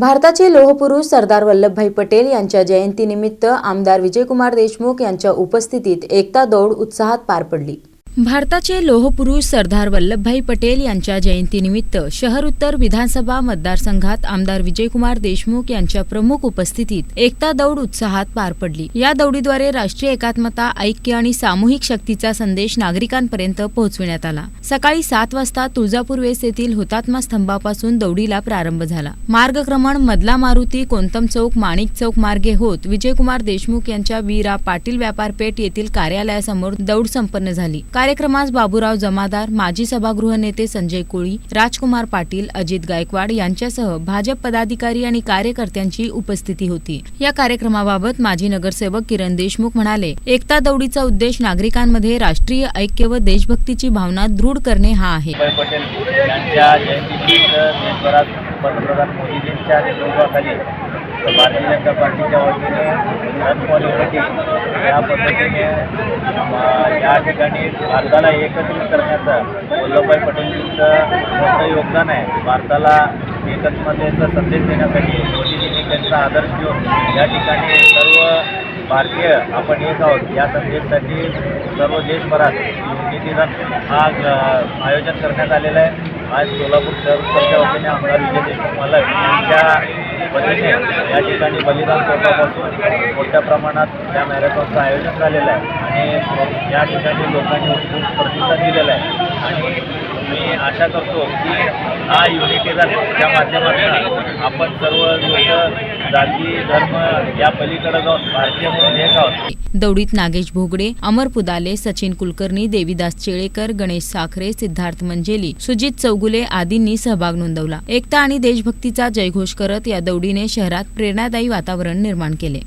भारताचे लोहपुरुष सरदार वल्लभभाई पटेल यांच्या जयंतीनिमित्त आमदार विजयकुमार देशमुख यांच्या उपस्थितीत एकता दौड उत्साहात पार पडली. भारताचे लोहपुरुष सरदार वल्लभभाई पटेल यांच्या जयंतीनिमित्त शहर उत्तर विधानसभा मतदारसंघात आमदार विजयकुमार देशमुख यांच्या प्रमुख उपस्थितीत एकता दौड उत्साहात पार पडली. या दौडीद्वारे राष्ट्रीय एकात्मता ऐक्य आणि सामूहिक शक्तीचा संदेश नागरिकांपर्यंत पोहोचविण्यात आला. सकाळी सात वाजता तुळजापूर वेस येथील हुतात्मा स्तंभापासून दौडीला प्रारंभ झाला. मार्गक्रमण मधला मारुती कोंतम चौक माणिक चौक मार्गे होत विजयकुमार देशमुख यांच्या वीरा पाटील व्यापारपेठ येथील कार्यालयासमोर दौड संपन्न झाली. कार्यक्रमास बाबूराव जमादार माजी सभागृह नेते संजय कोळी राजकुमार पाटील अजित गायकवाड यांच्यासह भाजप पदाधिकारी आणि कार्यकर्त्यांची उपस्थिती होती. या कार्यक्रमाबाबत माजी नगरसेवक किरण देशमुख म्हणाले एकता दौडीचा उद्देश नागरिकांमध्ये राष्ट्रीय ऐक्य व देशभक्तीची भावना दृढ करणे हा आहे. पटेल यांच्या जयंतीनिमित्त देशभरात पंतप्रधान मोदीजींच्या भारतीय जनता पार्टीच्या वतीने रन या पद्धतीने या ठिकाणी भारताला एकत्रित करण्याचं वल्लभभाई पटेलजींचं मोठं योगदान आहे. भारताला एकत्मतेचा संदेश देण्यासाठी मोदीजींनी त्यांचा आदर्श घेऊन या ठिकाणी सर्व भारतीय आपण एक आहोत. या संदेशासाठी सर्व देशभरात युनिटी हा आयोजन करण्यात आलेलं आहे. आज सोलापूर शहर वतीने आमदार विजय देशमुख यांच्या वतीने या ठिकाणी बलिदान चौकापासून मोठ्या प्रमाणात त्या मॅरेथॉनचं आयोजन झालेलं आहे आणि या ठिकाणी लोकांनी उत्कृष्ट प्रतिसाद दिलेला आहे. आणि मी आशा करतो की हा युनिटी त्या माध्यमातून आपण सर्व लोक जाती धर्म या पलीकडे जाऊन भारतीय म्हणून एक आहोत दौडीत नागेश भोगडे अमर पुदाले सचिन कुलकर्णी देवीदास चेळेकर गणेश साखरे सिद्धार्थ मंजेली सुजित चौगुले आदींनी सहभाग नोंदवला. एकता आणि देशभक्तीचा जयघोष करत या दौडीने शहरात प्रेरणादायी वातावरण निर्माण केले.